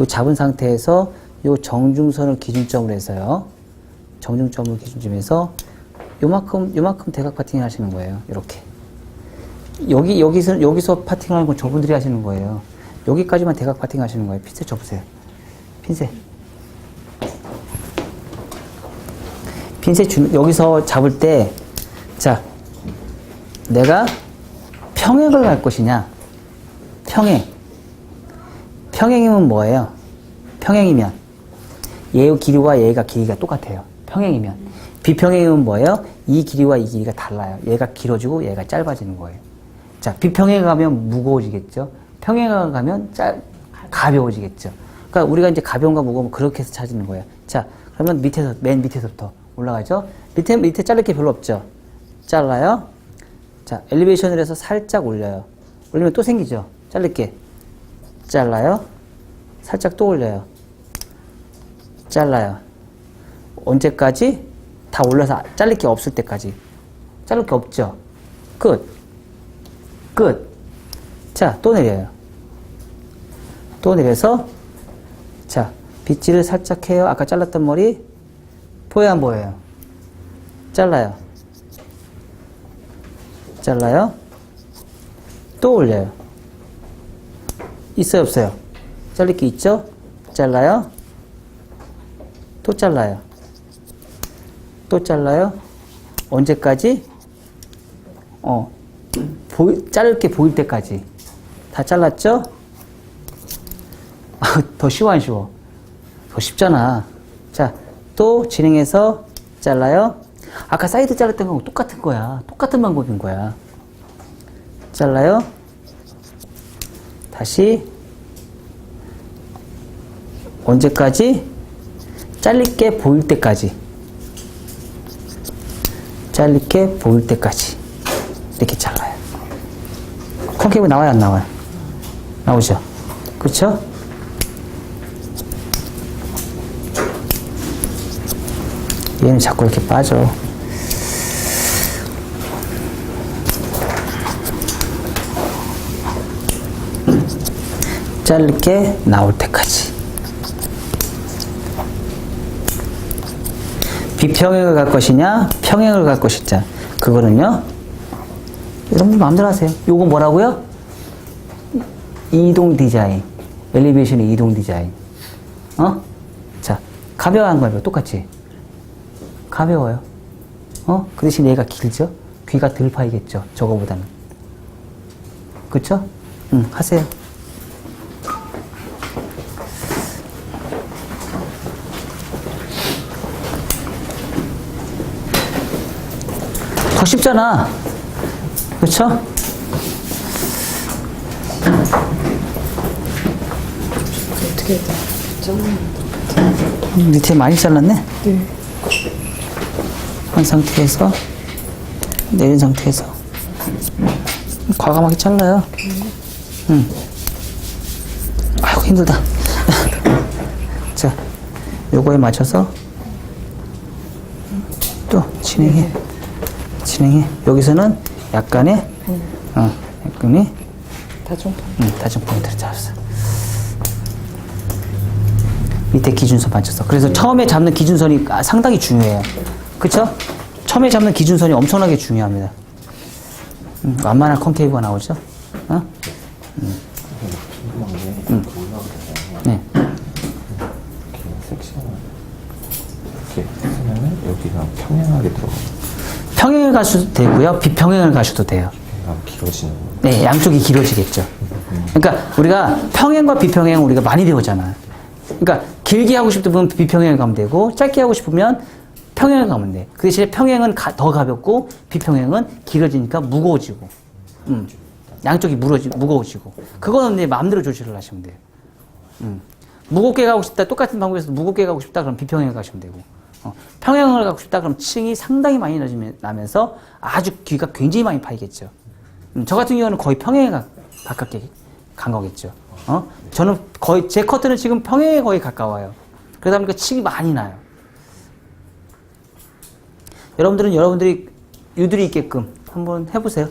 요 잡은 상태에서 요 정중선을 기준점으로 해서요. 정중점을 기준점에서 요만큼 요만큼 대각 파팅 하시는 거예요. 이렇게. 여기 여기서 여기서 파팅하는 건 저분들이 하시는 거예요. 여기까지만 대각 파팅 하시는 거예요. 핀셋 접으세요. 핀셋. 핀셋 주, 여기서 잡을 때, 자, 내가 평행을 갈 것이냐? 평행. 평행이면 뭐예요? 평행이면 얘의 길이와 얘가 길이가 똑같아요. 평행이면. 비평행이면 뭐예요? 이 길이와 이 길이가 달라요. 얘가 길어지고 얘가 짧아지는 거예요. 자, 비평행에 가면 무거워지겠죠? 평행에 가면 짧, 가벼워지겠죠? 그러니까 우리가 이제 가벼운가 무거운 그렇게 해서 찾는 거예요. 자, 그러면 밑에서, 맨 밑에서부터 올라가죠? 밑에, 밑에 자를 게 별로 없죠? 잘라요. 자, 엘리베이션을 해서 살짝 올려요. 올리면 또 생기죠? 자를 게. 잘라요. 살짝 또 올려요. 잘라요. 언제까지? 다 올려서 잘릴 게 없을 때까지. 자를 게 없죠? 끝. 끝. 자, 또 내려요. 또 내려서, 자, 빗질을 살짝 해요. 아까 잘랐던 머리. 보여요, 안 보여요? 잘라요. 잘라요. 또 올려요. 있어요, 없어요? 잘릴 게 있죠? 잘라요. 또 잘라요. 또 잘라요. 언제까지? 어, 보이, 자를 게 보일 때까지. 다 잘랐죠? 아, 더 쉬워, 안 쉬워? 더 쉽잖아. 자, 또 진행해서 잘라요. 아까 사이드 잘랐던 거하고 똑같은 거야. 똑같은 방법인 거야. 잘라요. 다시. 언제까지? 잘릴 게 보일 때까지. 잘릴 게 보일 때까지. 이렇게 잘라요. 콘케이브 나와요, 안 나와요? 나오죠? 그쵸? 얘는 자꾸 이렇게 빠져. 자를 게 나올 때까지. 비평행을 갈 것이냐, 평행을 갈 것이냐. 그거는요, 여러분 마음대로 하세요. 요거 뭐라고요? 이동 디자인. 엘리베이션의 이동 디자인. 어? 자, 가벼운 거예요. 똑같이. 가벼워요. 어? 그 대신 얘가 길죠? 귀가 덜 파이겠죠? 저거보다는. 그쵸? 응, 하세요. 더 쉽잖아. 그쵸? 어떻게 다 음, 밑에 많이 잘랐네? 네. 한 상태에서, 내린 상태에서. 과감하게 잘라요. 응. 아이고, 힘들다. 자, 요거에 맞춰서 또 진행해. 진행해. 여기서는 약간의, 어, 약간의, 다중 응, 다중 포인트를 잡았어. 밑에 기준선 맞췄어. 그래서 처음에 잡는 기준선이 아, 상당히 중요해요. 그쵸? 처음에 잡는 기준선이 엄청나게 중요합니다. 음, 완만한 컨케이브가 나오죠? 어? 음. 네. 섹션을 이렇게 쓰면은 여기가 평행하게 들어가. 평행을 가셔도 되고요. 비평행을 가셔도 돼요. 얘가 길어지는 거. 네, 양쪽이 길어지겠죠. 그러니까 우리가 평행과 비평행 우리가 많이 배우잖아. 그러니까 길게 하고 싶으면 비평행을 가면 되고 짧게 하고 싶으면 평행을 가면 돼. 그 대신에 평행은 가- 더 가볍고 비평행은 길어지니까 무거워지고. 음. 양쪽이 무러지, 무거워지고. 그거는 내 마음대로 조절을 하시면 돼요. 음. 무겁게 가고 싶다. 똑같은 방법에서 무겁게 가고 싶다. 그럼 비평행을 가시면 되고. 어, 평행을 가고 싶다. 그럼 층이 상당히 많이 나면서 아주 귀가 굉장히 많이 파이겠죠. 음, 저 같은 경우는 거의 평행에 가, 가깝게 간 거겠죠. 어? 저는 거의, 제 커트는 지금 평행에 거의 가까워요. 그러다 보니까 층이 많이 나요. 여러분들은 여러분들이 유들이 있게끔 한번 해보세요.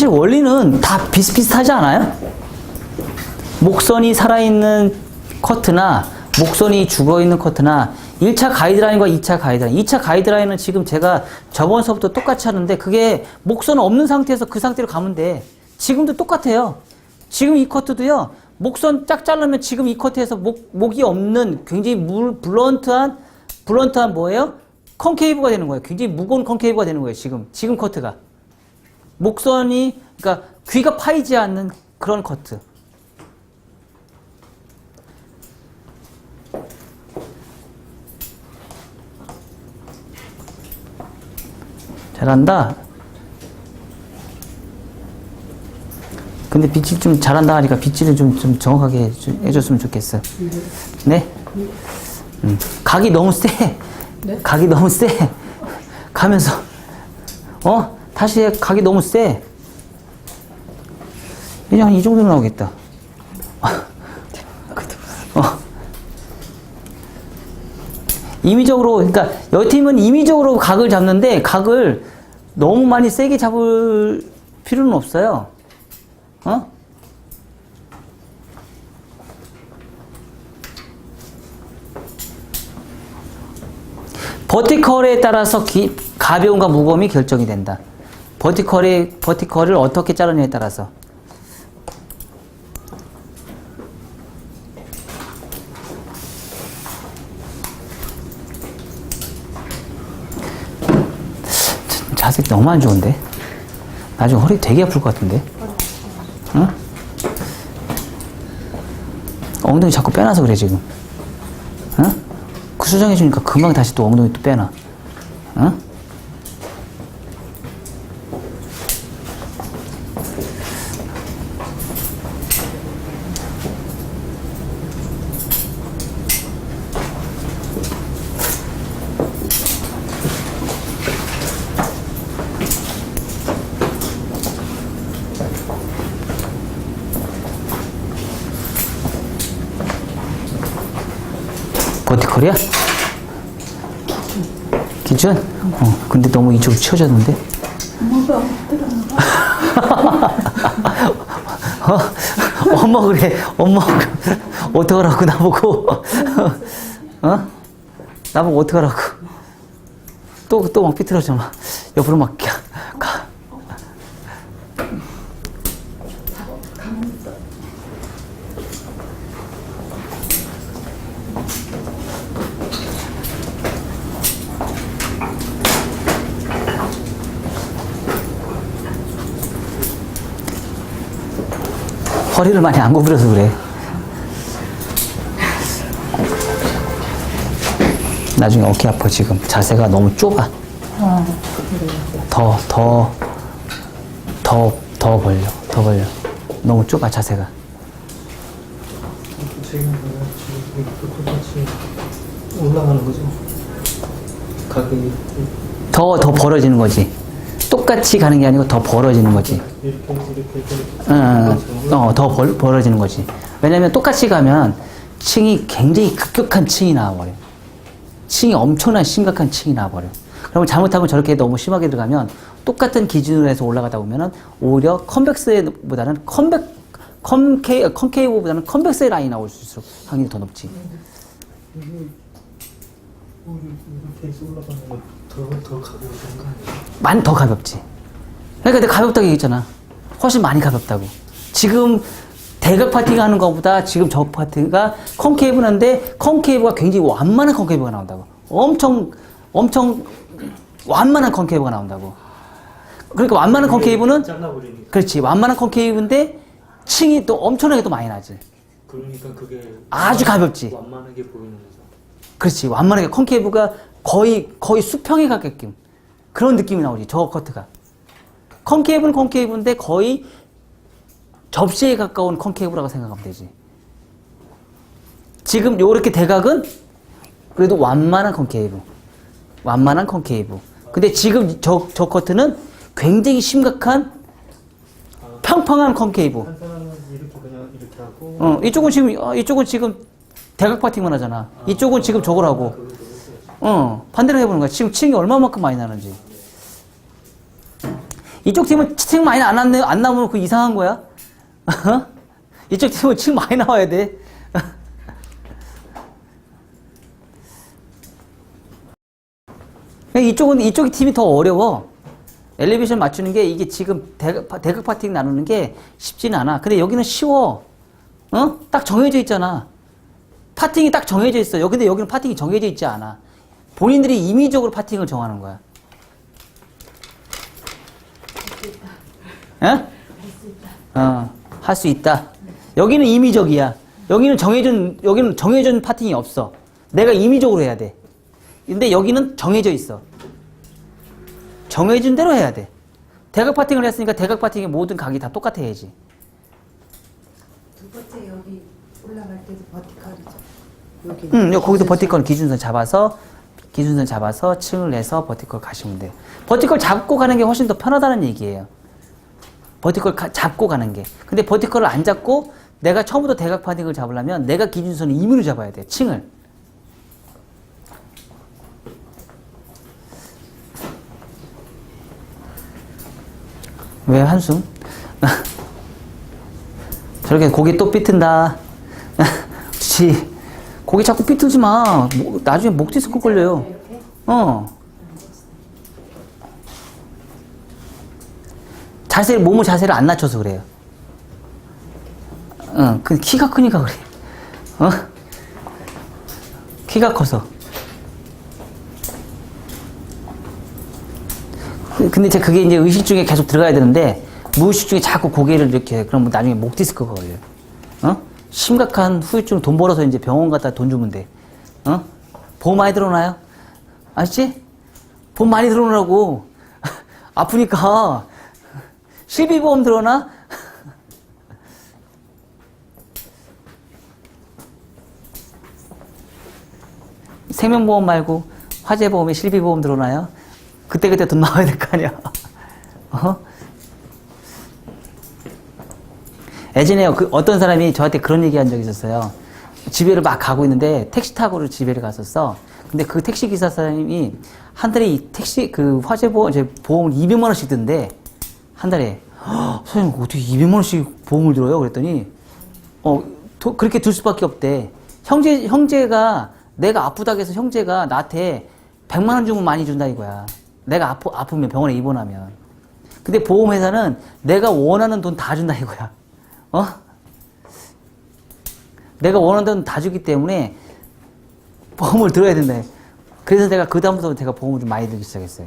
사실 원리는 다 비슷비슷하지 않아요? 목선이 살아있는 커트나 목선이 죽어있는 커트나 1차 가이드라인과 2차 가이드라인. 2차 가이드라인은 지금 제가 저번 수업부터 똑같이 하는데 그게 목선 없는 상태에서 그 상태로 가면 돼. 지금도 똑같아요. 지금 이 커트도요. 목선 짝 자르면 지금 이 커트에서 목, 목이 없는 굉장히 물, 블런트한, 블런트한 뭐예요? 컨케이브가 되는 거예요. 굉장히 무거운 컨케이브가 되는 거예요. 지금. 지금 커트가. 목선이, 그러니까 귀가 파이지 않는 그런 커트. 잘한다. 근데 빗질 좀 잘한다 하니까 빗질을 좀, 좀 정확하게 해주, 해줬으면 좋겠어. 네? 음. 각이 너무 세. 네? 각이 너무 세. 가면서, 어? 해. 각이 너무 세. 이제 한이 정도는 나오겠다. 어. 임의적으로, 그러니까 여기 팀은 임의적으로 각을 잡는데 각을 너무 많이 세게 잡을 필요는 없어요. 어? 버티컬에 따라서 기- 가벼움과 무거움이 결정이 된다. 버티컬의 버티컬을 어떻게 자르냐에 따라서. 자세 너무 안 좋은데? 나중에 허리 되게 아플 것 같은데? 응? 엉덩이 자꾸 빼놔서 그래, 지금. 응? 그 수정해주니까 금방 다시 또 엉덩이 또 빼놔. 응? 버티컬이야? 기준? 어, 근데 너무 이쪽으로 치워졌는데? 어? 엄마 그래, 엄마. 어떡하라고, 나보고. 어? 나보고 어떡하라고. 또, 또 막 삐뚤어져, 막. 옆으로 막, 가. 가. 허리를 많이 안 구부려서 그래. 나중에 어깨 아파, 지금. 자세가 너무 좁아. 더, 더, 더, 더 벌려, 더 벌려. 너무 좁아, 자세가. 지금 지금 똑같이 올라가는 거죠. 가격이 더, 더 벌어지는 거지. 똑같이 가는 게 아니고 더 벌어지는 거지. 어, 어, 더 벌, 벌어지는 거지. 왜냐면 똑같이 가면 층이 굉장히 급격한 층이 나와버려. 층이 엄청난 심각한 층이 나와버려. 그러면 잘못하면 저렇게 너무 심하게 들어가면 똑같은 기준으로 해서 올라가다 보면은 오히려 컨벡스보다는 컨벡, 컨케, 컨케이브보다는 컨벡스의 라인이 나올 수 있을수록 확률이 더 높지. 올라가는 거 아니에요? 많이 더 가볍지. 그러니까 내가 가볍다고 얘기했잖아. 훨씬 많이 가볍다고. 지금 대각 파티가 하는 것보다 지금 저 파티가 컨케이브는 한데 컨케이브가 굉장히 완만한 컨케이브가 나온다고. 엄청 엄청 완만한 컨케이브가 나온다고. 그러니까 완만한 컨케이브는 잘라 버리니까 그렇지. 완만한 컨케이브인데 층이 또 엄청나게 또 많이 나지. 그러니까 그게 아주 가볍지. 완만하게 보이는. 그렇지. 완만하게 컨케이브가 거의 거의 수평에 가게끔 그런 느낌이 나오지. 저 커트가. 컨케이브는 컨케이브인데 거의 접시에 가까운 컨케이브라고 생각하면 되지. 지금 요렇게 대각은 그래도 완만한 컨케이브. 완만한 컨케이브. 근데 지금 저, 저 커트는 굉장히 심각한 평평한 컨케이브. 어, 이쪽은 지금, 어, 이쪽은 지금 대각 파팅만 하잖아. 이쪽은 지금 저걸 하고. 어, 반대로 해보는 거야. 지금 층이 얼마만큼 많이 나는지. 이쪽 팀은 층 많이 안, 안, 안 나오면 그 이상한 거야? 이쪽 팀은 층 많이 나와야 돼. 이쪽은 이쪽 팀이 더 어려워. 엘리베이션 맞추는 게 이게 지금 대각, 파팅 나누는 게 쉽지는 않아. 근데 여기는 쉬워. 어? 딱 정해져 있잖아. 파팅이 딱 정해져 있어. 요 근데 여기는 파팅이 정해져 있지 않아. 본인들이 임의적으로 파팅을 정하는 거야. 예? 어, 할 수 있다. 여기는 임의적이야. 여기는 정해준, 여기는 정해준 파팅이 없어. 내가 임의적으로 해야 돼. 근데 여기는 정해져 있어. 정해준 대로 해야 돼. 대각 파팅을 했으니까 대각 파팅의 모든 각이 다 똑같아야지. 두 번째 여기 올라갈 때도 버티컬이죠. 여기. 응, 요 거기서 버티컬 기준선 잡아서 기준선 잡아서 층을 내서 버티컬 가시면 돼요. 버티컬 잡고 가는 게 훨씬 더 편하다는 얘기예요. 버티컬 가- 잡고 가는 게. 근데 버티컬을 안 잡고 내가 처음부터 대각 파팅을 잡으려면 내가 기준선을 임의로 잡아야 돼. 층을. 왜 한숨? 저렇게 고개 또 삐튼다. 지 고개 자꾸 삐뚤지 마. 목- 나중에 목 디스크 걸려요. 어. 자세를, 몸을 자세를 안 낮춰서 그래요. 응, 그 키가 크니까 그래. 어? 키가 커서. 그- 근데 이제 그게 이제 의식 중에 계속 들어가야 되는데, 무의식 중에 자꾸 고개를 이렇게, 해. 그러면 나중에 목 디스크가 걸려요. 어? 심각한 후유증 돈 벌어서 이제 병원 갔다 돈 주면 돼. 어? 보험 많이 들어오나요? 아시지? 보험 많이 들어오라고. 아프니까. 실비보험 들어오나? 생명보험 말고 화재보험에 실비보험 들어오나요? 그때그때 돈 나와야 될 거 아니야. 어? 예전에 그 어떤 사람이 저한테 그런 얘기 한 적이 있었어요. 집에를 막 가고 있는데 택시 타고 집에를 갔었어. 근데 그 택시 기사 사장님이 한 달에 이 택시 그 화재 보험 이제 보험을 200만 원씩 든대. 한 달에. "헉, 사장님 어떻게 200만 원씩 보험을 들어요? 그랬더니 어 도- 그렇게 들 수밖에 없대. 형제 형제가 내가 아프다고 해서 형제가 나한테 100만 원 주면 많이 준다 이거야. 내가 아프, 아프면 병원에 입원하면. 근데 보험회사는 내가 원하는 돈 다 준다 이거야. 어? 내가 원하는 돈다 주기 때문에 보험을 들어야 된다. 그래서 내가 그 다음부터 제가 보험을 좀 많이 들기 시작했어요.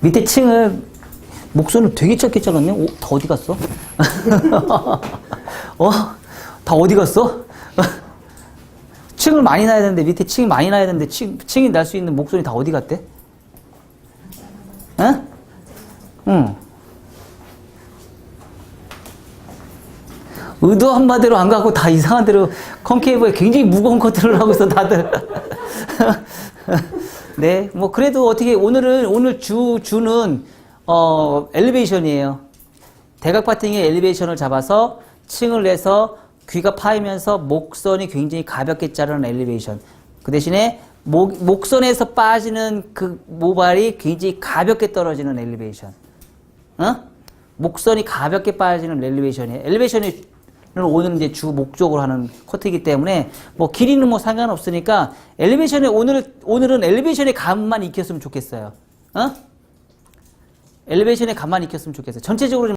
밑에 층을 목소리를 되게 짧게 잘랐네. 오, 다 어디 갔어? 어? 다 어디 갔어? 층을 많이 놔야 되는데 밑에 층이 많이 놔야 되는데 층, 층이 날 수 있는 목소리 다 어디 갔대? 응? 응. 의도한 바대로 안 가고 다 이상한 대로 컴케이브에 굉장히 무거운 것들을 하고 있어 다들. 네, 뭐 그래도 어떻게 오늘은 오늘 주 주는 어 엘리베이션이에요. 대각 파팅의 엘리베이션을 잡아서 층을 내서 귀가 파이면서 목선이 굉장히 가볍게 자르는 엘리베이션. 그 대신에 목, 목선에서 빠지는 그 모발이 굉장히 가볍게 떨어지는 엘리베이션. 어? 목선이 가볍게 빠지는 엘리베이션이에요. 엘리베이션이 오늘 이제 주 목적으로 하는 코트이기 때문에 뭐 길이는 뭐 상관없으니까 엘리베이션에 오늘 오늘은 엘리베이션의 감만 익혔으면 좋겠어요. 어? 엘리베이션의 감만 익혔으면 좋겠어요. 전체적으로 좀